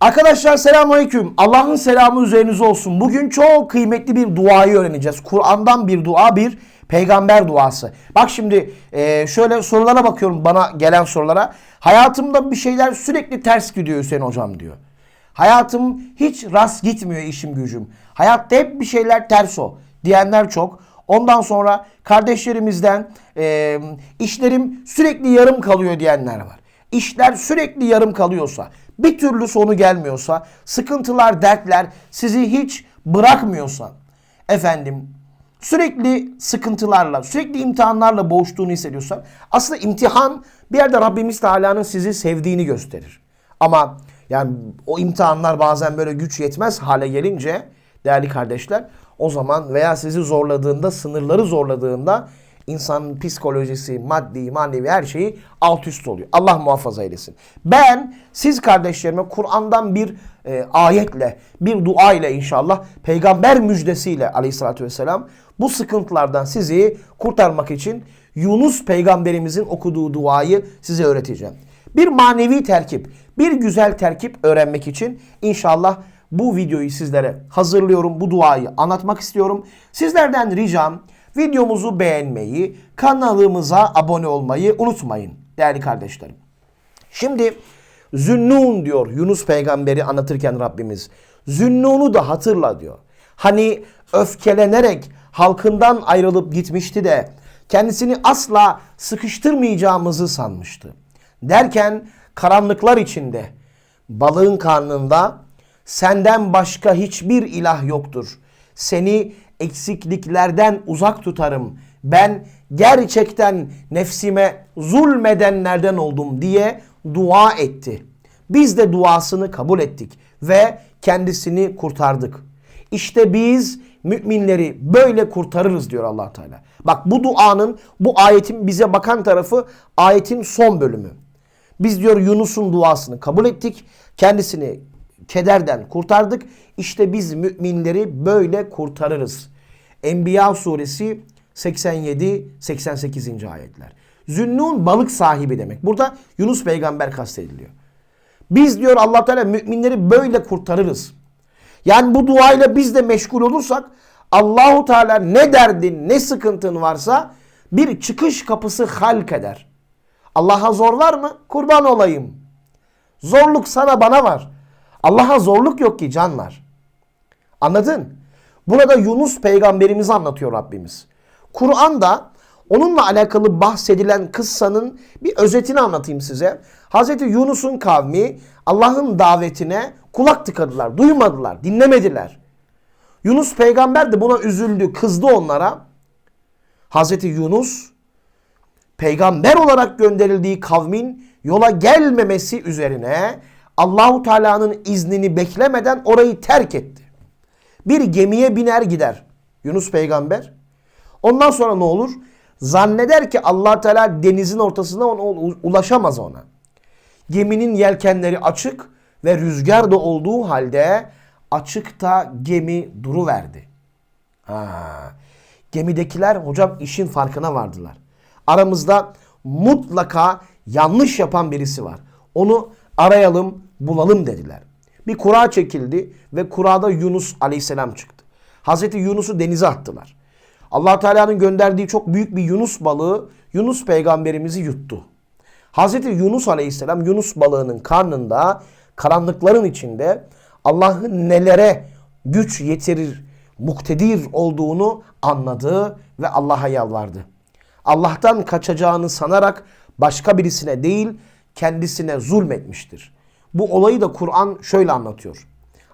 Arkadaşlar selamünaleyküm. Allah'ın selamı üzerinize olsun. Bugün çok kıymetli bir duayı öğreneceğiz. Kur'an'dan bir dua, bir peygamber duası. Bak şimdi e, şöyle sorulara bakıyorum bana gelen sorulara. Hayatımda bir şeyler sürekli ters gidiyor Hüseyin hocam diyor. Hayatım hiç rast gitmiyor işim gücüm. Hayatta hep bir şeyler ters o diyenler çok. Ondan sonra kardeşlerimizden e, işlerim sürekli yarım kalıyor diyenler var. İşler sürekli yarım kalıyorsa, bir türlü sonu gelmiyorsa, sıkıntılar, dertler sizi hiç bırakmıyorsa, efendim sürekli sıkıntılarla, sürekli imtihanlarla boğuştuğunu hissediyorsan, aslında imtihan bir yerde Rabbimiz Teala'nın sizi sevdiğini gösterir. Ama yani o imtihanlar bazen böyle güç yetmez hale gelince değerli kardeşler o zaman veya sizi zorladığında, sınırları zorladığında insanın psikolojisi, maddi, manevi her şeyi alt üst oluyor. Allah muhafaza eylesin. Ben siz kardeşlerime Kur'an'dan bir e, ayetle, bir dua ile inşallah peygamber müjdesiyle aleyhissalatü vesselam bu sıkıntılardan sizi kurtarmak için Yunus peygamberimizin okuduğu duayı size öğreteceğim. Bir manevi terkip, bir güzel terkip öğrenmek için inşallah bu videoyu sizlere hazırlıyorum. Bu duayı anlatmak istiyorum. Sizlerden ricam videomuzu beğenmeyi, kanalımıza abone olmayı unutmayın değerli kardeşlerim. Şimdi Zünnun diyor Yunus peygamberi anlatırken Rabbimiz. Zünnun'u da hatırla diyor. Hani öfkelenerek halkından ayrılıp gitmişti de kendisini asla sıkıştırmayacağımızı sanmıştı. Derken karanlıklar içinde balığın karnında senden başka hiçbir ilah yoktur. Seni eksikliklerden uzak tutarım. Ben gerçekten nefsime zulmedenlerden oldum diye dua etti. Biz de duasını kabul ettik ve kendisini kurtardık. İşte biz müminleri böyle kurtarırız diyor allah Teala. Bak bu duanın, bu ayetin bize bakan tarafı ayetin son bölümü. Biz diyor Yunus'un duasını kabul ettik. Kendisini kederden kurtardık. İşte biz müminleri böyle kurtarırız. Enbiya suresi 87-88. ayetler. Zünnun balık sahibi demek. Burada Yunus peygamber kastediliyor. Biz diyor allah Teala müminleri böyle kurtarırız. Yani bu duayla biz de meşgul olursak Allahu Teala ne derdin ne sıkıntın varsa bir çıkış kapısı halk eder. Allah'a zor var mı? Kurban olayım. Zorluk sana bana var. Allah'a zorluk yok ki canlar. Anladın? Burada Yunus peygamberimizi anlatıyor Rabbimiz. Kur'an'da onunla alakalı bahsedilen kıssanın bir özetini anlatayım size. Hazreti Yunus'un kavmi Allah'ın davetine kulak tıkadılar, duymadılar, dinlemediler. Yunus peygamber de buna üzüldü, kızdı onlara. Hazreti Yunus peygamber olarak gönderildiği kavmin yola gelmemesi üzerine Allahu Teala'nın iznini beklemeden orayı terk etti. Bir gemiye biner gider Yunus peygamber. Ondan sonra ne olur? Zanneder ki Allah Teala denizin ortasında ona ulaşamaz ona. Geminin yelkenleri açık ve rüzgar da olduğu halde açıkta gemi duruverdi. Ha. Gemidekiler hocam işin farkına vardılar. Aramızda mutlaka yanlış yapan birisi var. Onu arayalım, bulalım dediler. Bir kura çekildi ve kurada Yunus aleyhisselam çıktı. Hazreti Yunus'u denize attılar. allah Teala'nın gönderdiği çok büyük bir Yunus balığı Yunus peygamberimizi yuttu. Hazreti Yunus aleyhisselam Yunus balığının karnında karanlıkların içinde Allah'ın nelere güç yetirir, muktedir olduğunu anladı ve Allah'a yalvardı. Allah'tan kaçacağını sanarak başka birisine değil kendisine zulmetmiştir. Bu olayı da Kur'an şöyle anlatıyor.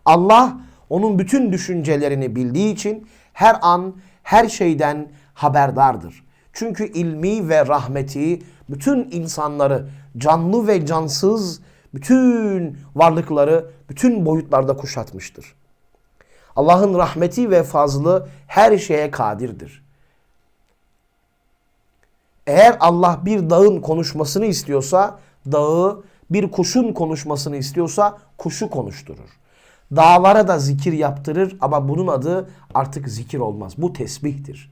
Allah onun bütün düşüncelerini bildiği için her an her şeyden haberdardır. Çünkü ilmi ve rahmeti bütün insanları canlı ve cansız bütün varlıkları bütün boyutlarda kuşatmıştır. Allah'ın rahmeti ve fazlı her şeye kadirdir. Eğer Allah bir dağın konuşmasını istiyorsa dağı, bir kuşun konuşmasını istiyorsa kuşu konuşturur. Dağlara da zikir yaptırır ama bunun adı artık zikir olmaz. Bu tesbihtir.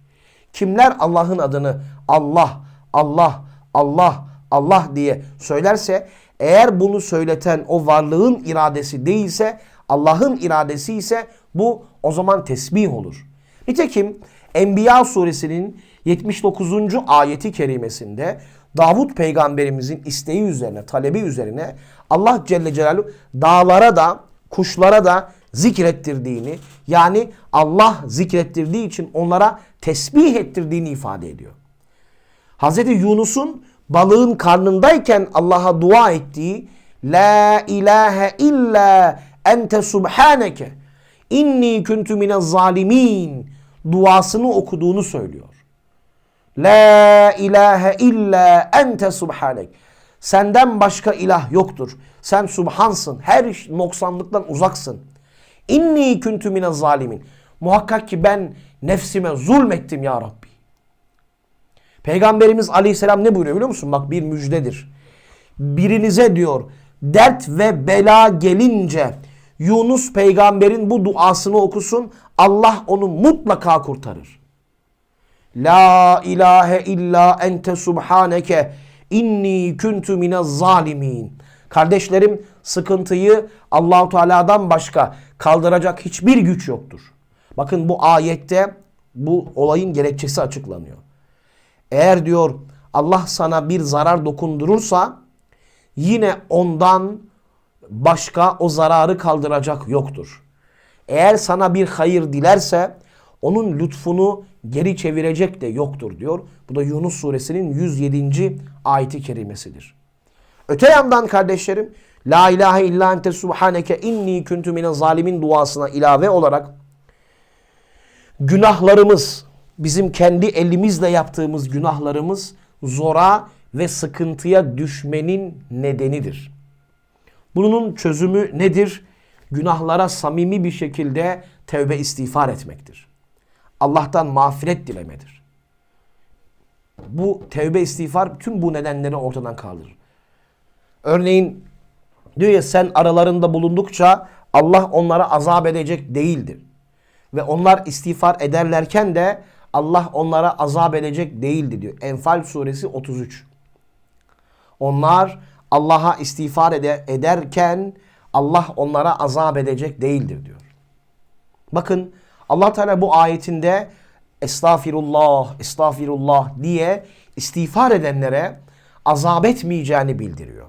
Kimler Allah'ın adını Allah, Allah, Allah, Allah diye söylerse Eğer bunu söyleten o varlığın iradesi değilse, Allah'ın iradesi ise bu o zaman tesbih olur. Nitekim Enbiya suresinin 79. ayeti kerimesinde Davut peygamberimizin isteği üzerine, talebi üzerine Allah Celle Celaluhu dağlara da, kuşlara da zikrettirdiğini, yani Allah zikrettirdiği için onlara tesbih ettirdiğini ifade ediyor. Hazreti Yunus'un balığın karnındayken Allah'a dua ettiği La ilahe illa ente subhaneke inni kuntu minez zalimin duasını okuduğunu söylüyor. La ilahe illa ente subhanek. Senden başka ilah yoktur. Sen subhansın. Her noksanlıktan uzaksın. İnni kuntu minez zalimin. Muhakkak ki ben nefsime zulmettim ya Rabbi. Peygamberimiz aleyhisselam ne buyuruyor biliyor musun? Bak bir müjdedir. Birinize diyor dert ve bela gelince Yunus peygamberin bu duasını okusun. Allah onu mutlaka kurtarır. La ilahe illa ente subhaneke inni kuntu minez zalimin. Kardeşlerim sıkıntıyı Allahu Teala'dan başka kaldıracak hiçbir güç yoktur. Bakın bu ayette bu olayın gerekçesi açıklanıyor. Eğer diyor Allah sana bir zarar dokundurursa yine ondan başka o zararı kaldıracak yoktur. Eğer sana bir hayır dilerse onun lütfunu geri çevirecek de yoktur diyor. Bu da Yunus suresinin 107. ayeti kerimesidir. Öte yandan kardeşlerim La ilahe illa ente subhaneke inni kuntu mine zalimin duasına ilave olarak günahlarımız bizim kendi elimizle yaptığımız günahlarımız zora ve sıkıntıya düşmenin nedenidir. Bunun çözümü nedir? Günahlara samimi bir şekilde tevbe istiğfar etmektir. Allah'tan mağfiret dilemedir. Bu tevbe istiğfar tüm bu nedenleri ortadan kaldırır. Örneğin diyor ya sen aralarında bulundukça Allah onlara azap edecek değildir. Ve onlar istiğfar ederlerken de Allah onlara azap edecek değildi diyor. Enfal suresi 33. Onlar Allah'a istiğfar ede ederken Allah onlara azap edecek değildir diyor. Bakın Allah Teala bu ayetinde estağfirullah, estağfirullah diye istiğfar edenlere azap etmeyeceğini bildiriyor.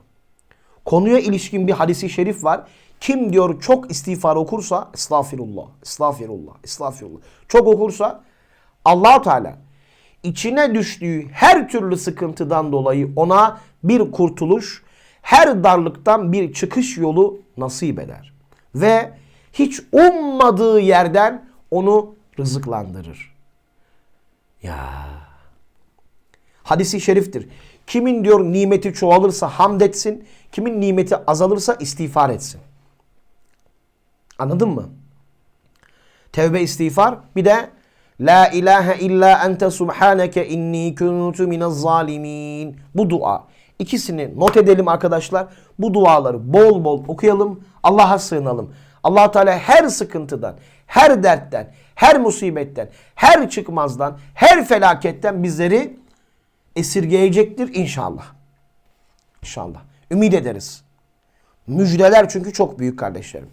Konuya ilişkin bir hadisi şerif var. Kim diyor çok istiğfar okursa estağfirullah, estağfirullah, estağfirullah. Çok okursa allah Teala içine düştüğü her türlü sıkıntıdan dolayı ona bir kurtuluş, her darlıktan bir çıkış yolu nasip eder. Ve hiç ummadığı yerden onu rızıklandırır. Ya. Hadisi şeriftir. Kimin diyor nimeti çoğalırsa hamd etsin, kimin nimeti azalırsa istiğfar etsin. Anladın mı? Tevbe istiğfar bir de La ilahe illa ente subhaneke inni kuntu minez zalimin. Bu dua. İkisini not edelim arkadaşlar. Bu duaları bol bol okuyalım. Allah'a sığınalım. Allah Teala her sıkıntıdan, her dertten, her musibetten, her çıkmazdan, her felaketten bizleri esirgeyecektir inşallah. İnşallah. Ümit ederiz. Müjdeler çünkü çok büyük kardeşlerim.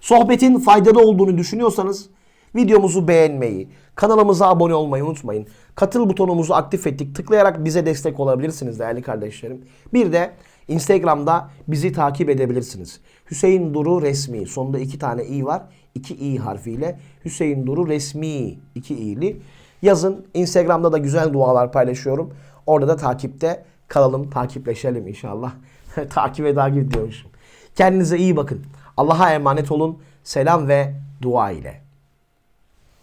Sohbetin faydalı olduğunu düşünüyorsanız videomuzu beğenmeyi, kanalımıza abone olmayı unutmayın. Katıl butonumuzu aktif ettik. Tıklayarak bize destek olabilirsiniz değerli kardeşlerim. Bir de Instagram'da bizi takip edebilirsiniz. Hüseyin Duru Resmi. Sonunda iki tane i var. İki i harfiyle Hüseyin Duru Resmi. iki i'li. Yazın. Instagram'da da güzel dualar paylaşıyorum. Orada da takipte kalalım. Takipleşelim inşallah. Takip diyormuşum. Kendinize iyi bakın. Allah'a emanet olun. Selam ve dua ile.